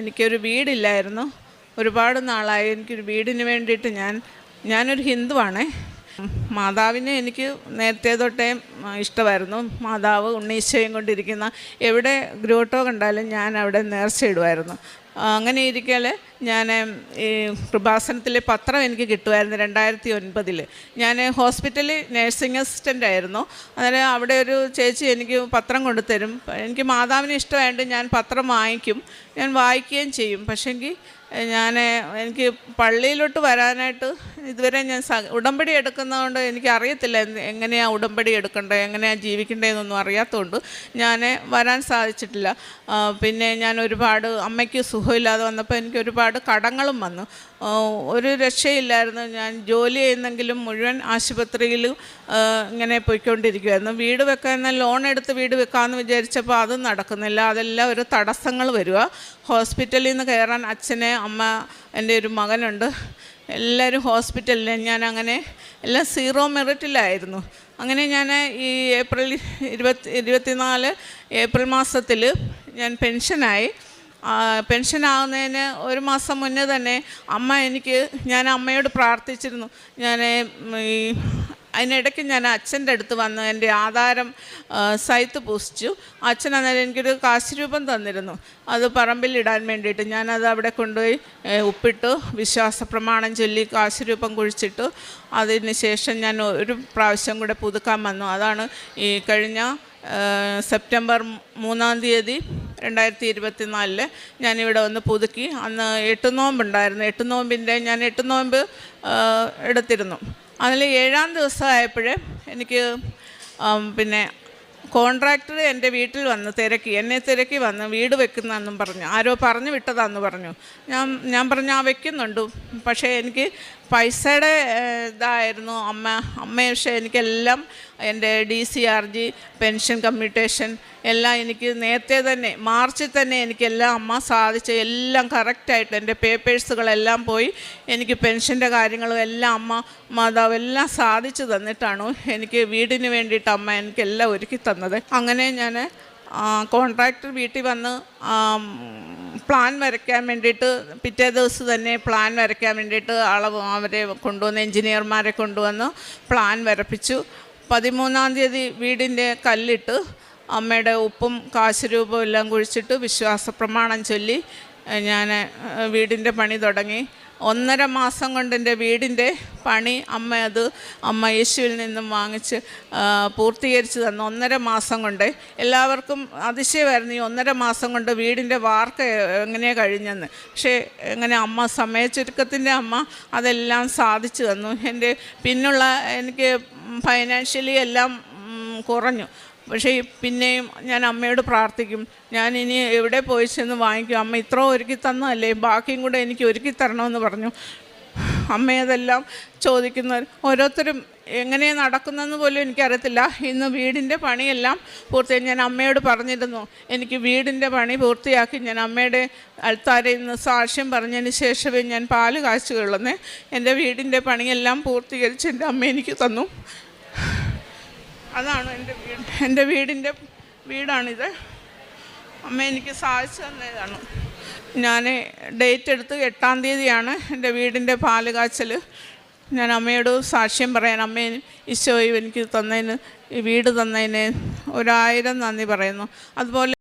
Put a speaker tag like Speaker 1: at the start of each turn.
Speaker 1: എനിക്കൊരു വീടില്ലായിരുന്നു. ഒരുപാട് നാളായി എനിക്കൊരു വീടിന് വേണ്ടിയിട്ട് ഞാൻ ഞാനൊരു ഹിന്ദുവാണേ. മാതാവിനെ എനിക്ക് നേരത്തെ തൊട്ടേ ഇഷ്ടമായിരുന്നു. മാതാവ് ഉണ്ണീശയും കൊണ്ടിരിക്കുന്ന എവിടെ ഗ്രോട്ടോ കണ്ടാലും ഞാൻ അവിടെ നേർച്ചയിടുമായിരുന്നു അങ്ങനെ ഇരിക്കൽ ഞാൻ ഈ പ്രഭാസനത്തിലെ പത്രം എനിക്ക് കിട്ടുമായിരുന്നു രണ്ടായിരത്തി ഒൻപതിൽ ഞാൻ ഹോസ്പിറ്റലിൽ നേഴ്സിംഗ് അസിസ്റ്റന്റ് ആയിരുന്നു. അന്നേരം അവിടെ ഒരു ചേച്ചി എനിക്ക് പത്രം കൊണ്ടുതരും. എനിക്ക് മാതാവിന് ഇഷ്ടമായിട്ട് ഞാൻ പത്രം വാങ്ങിക്കും. ഞാൻ വായിക്കുകയും ചെയ്യും. പക്ഷേങ്കിൽ ഞാൻ എനിക്ക് പള്ളിയിലോട്ട് വരാനായിട്ട് ഇതുവരെ ഞാൻ ഉടമ്പടി എടുക്കുന്നതുകൊണ്ട് എനിക്ക് അറിയത്തില്ല എന്ത് എങ്ങനെയാണ് ഉടമ്പടി എടുക്കേണ്ടത് എങ്ങനെയാണ് ജീവിക്കേണ്ടതെന്നൊന്നും അറിയാത്തതുകൊണ്ട് ഞാൻ വരാൻ സാധിച്ചിട്ടില്ല. പിന്നെ ഞാൻ ഒരുപാട് അമ്മയ്ക്ക് സുഖമില്ലാതെ വന്നപ്പോൾ എനിക്ക് ഒരുപാട് കടങ്ങളും വന്നു. ഒരു രക്ഷയില്ലായിരുന്നു. ഞാൻ ജോലി ചെയ്യുന്നെങ്കിലും മുഴുവൻ ആശുപത്രിയിൽ ഇങ്ങനെ പോയിക്കൊണ്ടിരിക്കുമായിരുന്നു വീട് വെക്കാൻ ലോൺ എടുത്ത് വീട് വെക്കാമെന്ന് വിചാരിച്ചപ്പോൾ അതും നടക്കുന്നില്ല. അതെല്ലാം ഒരു തടസ്സങ്ങൾ വരിക ഹോസ്പിറ്റലിൽ നിന്ന് കയറാൻ അച്ഛനെ അമ്മ എന്റെ ഒരു മകനുണ്ട്. എല്ലാവരും ഹോസ്പിറ്റലിൽ ഞാൻ അങ്ങനെ എല്ലാം സീറോ മെറിറ്റിലായിരുന്നു. അങ്ങനെ ഞാൻ ഈ ഏപ്രിൽ ഇരുപത്തി ഇരുപത്തിനാല് ഏപ്രിൽ മാസത്തിൽ ഞാൻ പെൻഷനായി. പെൻഷനാകുന്നതിന് ഒരു മാസം മുന്നേ തന്നെ അമ്മ എനിക്ക് ഞാൻ അമ്മയോട് പ്രാർത്ഥിച്ചിരുന്നു. ഞാൻ ഈ അതിനിടയ്ക്ക് ഞാൻ അച്ഛന്റെ അടുത്ത് വന്ന് എന്റെ ആധാരം സൈത്ത് പൂസിച്ചു. അച്ഛൻ അന്നേരം എനിക്കൊരു കാശ് രൂപം തന്നിരുന്നു. അത് പറമ്പിലിടാൻ വേണ്ടിയിട്ട് ഞാനത് അവിടെ കൊണ്ടുപോയി ഉപ്പിട്ടു വിശ്വാസ പ്രമാണം ചൊല്ലി കാശ് രൂപം കുഴിച്ചിട്ടു. അതിന് ശേഷം ഞാൻ ഒരു പ്രാവശ്യം കൂടെ പുതുക്കാൻ വന്നു. അതാണ് ഈ കഴിഞ്ഞ സെപ്റ്റംബർ മൂന്നാം തീയതി രണ്ടായിരത്തി ഇരുപത്തി നാലിൽ ഞാനിവിടെ വന്ന് പുതുക്കി. അന്ന് എട്ട് നോമ്പുണ്ടായിരുന്നു എട്ട് നോമ്പിന്റെ ഞാൻ എട്ട് നോമ്പ് എടുത്തിരുന്നു. അതിൽ ഏഴാം ദിവസമായപ്പോഴേ എനിക്ക് പിന്നെ കോൺട്രാക്ടർ എന്റെ വീട്ടിൽ വന്ന് തിരക്കി എന്നെ തിരക്കി വന്ന് വീട് വെക്കുന്നതെന്നും പറഞ്ഞു. ആരോ പറഞ്ഞു വിട്ടതാന്ന് പറഞ്ഞു. ഞാൻ ഞാൻ പറഞ്ഞു ആ വെക്കുന്നുണ്ട്. പക്ഷേ എനിക്ക് പൈസയുടെ ഇതായിരുന്നു അമ്മ. അമ്മ പക്ഷേ എനിക്കെല്ലാം എന്റെ D C R G pension commutation എല്ലാം എനിക്ക് നേരത്തെ തന്നെ മാർച്ചിൽ തന്നെ എനിക്കെല്ലാം അമ്മ സാധിച്ച് എല്ലാം കറക്റ്റായിട്ട് എന്റെ പേപ്പേഴ്സുകളെല്ലാം പോയി എനിക്ക് പെൻഷന്റെ കാര്യങ്ങളും എല്ലാം അമ്മ മാതാവ് എല്ലാം സാധിച്ചു തന്നിട്ടാണ് എനിക്ക് വീടിന് വേണ്ടിയിട്ട് അമ്മ എനിക്കെല്ലാം ഒരുക്കി തന്നത്. അങ്ങനെ ഞാൻ കോൺട്രാക്ടർ വീട്ടിൽ വന്ന് പ്ലാൻ വരയ്ക്കാൻ വേണ്ടിയിട്ട് പിറ്റേ ദിവസം തന്നെ പ്ലാൻ വരയ്ക്കാൻ വേണ്ടിയിട്ട് അളവ് അവരെ കൊണ്ടുവന്ന് എൻജിനീയർമാരെ കൊണ്ടുവന്ന് പ്ലാൻ വരപ്പിച്ചു. പതിമൂന്നാം തീയതി വീടിന്റെ കല്ലിട്ട് അമ്മയുടെ ഉപ്പും കാശുരൂപവും എല്ലാം കുഴിച്ചിട്ട് വിശ്വാസ പ്രമാണം ചൊല്ലി ഞാൻ വീടിന്റെ പണി തുടങ്ങി. ഒന്നര മാസം കൊണ്ട് എന്റെ വീടിന്റെ പണി അമ്മ അത് അമ്മ യേശുവിൽ നിന്നും വാങ്ങിച്ച് പൂർത്തീകരിച്ച് തന്നു. ഒന്നര മാസം കൊണ്ട്. എല്ലാവർക്കും അതിശയമായിരുന്നു ഈ ഒന്നര മാസം കൊണ്ട് വീടിന്റെ വാർക്ക എങ്ങനെയാണ് കഴിഞ്ഞെന്ന്. പക്ഷേ എങ്ങനെ അമ്മ സമയച്ചുരുക്കത്തിന്റെ അമ്മ അതെല്ലാം സാധിച്ചു തന്നു. എന്റെ പിന്നുള്ള എനിക്ക് ഫൈനാൻഷ്യലി എല്ലാം കുറഞ്ഞു. പക്ഷേ പിന്നെയും ഞാൻ അമ്മയോട് പ്രാർത്ഥിക്കും. ഞാൻ ഇനി എവിടെ പോയി ചെന്ന് വാങ്ങിക്കും? അമ്മ ഇത്ര ഒരുക്കി തന്നതല്ലേ? ബാക്കിയും കൂടെ എനിക്ക് ഒരുക്കി തരണമെന്ന് പറഞ്ഞു. അമ്മയതെല്ലാം ചോദിക്കുന്നവർ ഓരോരുത്തരും എങ്ങനെ നടക്കുന്നതെന്ന് പോലും എനിക്കറിയത്തില്ല. ഇന്ന് വീടിന്റെ പണിയെല്ലാം പൂർത്തിയായി. ഞാൻ അമ്മയോട് പറഞ്ഞിരുന്നു. എനിക്ക് വീടിന്റെ പണി പൂർത്തിയാക്കി. ഞാൻ അമ്മയുടെ അൽത്താരയിൽ നിന്ന് സാക്ഷ്യം പറഞ്ഞതിന് ശേഷമേ ഞാൻ പാൽ കാച്ചുകൊള്ളുന്നേ എന്റെ വീടിന്റെ പണിയെല്ലാം പൂർത്തീകരിച്ച് എന്റെ അമ്മ എനിക്ക് തന്നു. അതാണ് എന്റെ വീട്. എന്റെ വീടിന്റെ വീടാണിത്. അമ്മ എനിക്ക് സാധിച്ചു തന്നതാണ്. ഞാൻ ഡേറ്റ് എടുത്ത് എട്ടാം തീയതിയാണ് എന്റെ വീടിന്റെ പാൽ കാച്ചൽ ഞാൻ അമ്മയോട് സാക്ഷ്യം പറയാൻ അമ്മയും ഈശോയും എനിക്ക് തന്നതിന് ഈ വീട് തന്നതിന് ഒരായിരം നന്ദി പറയുന്നു. അതുപോലെ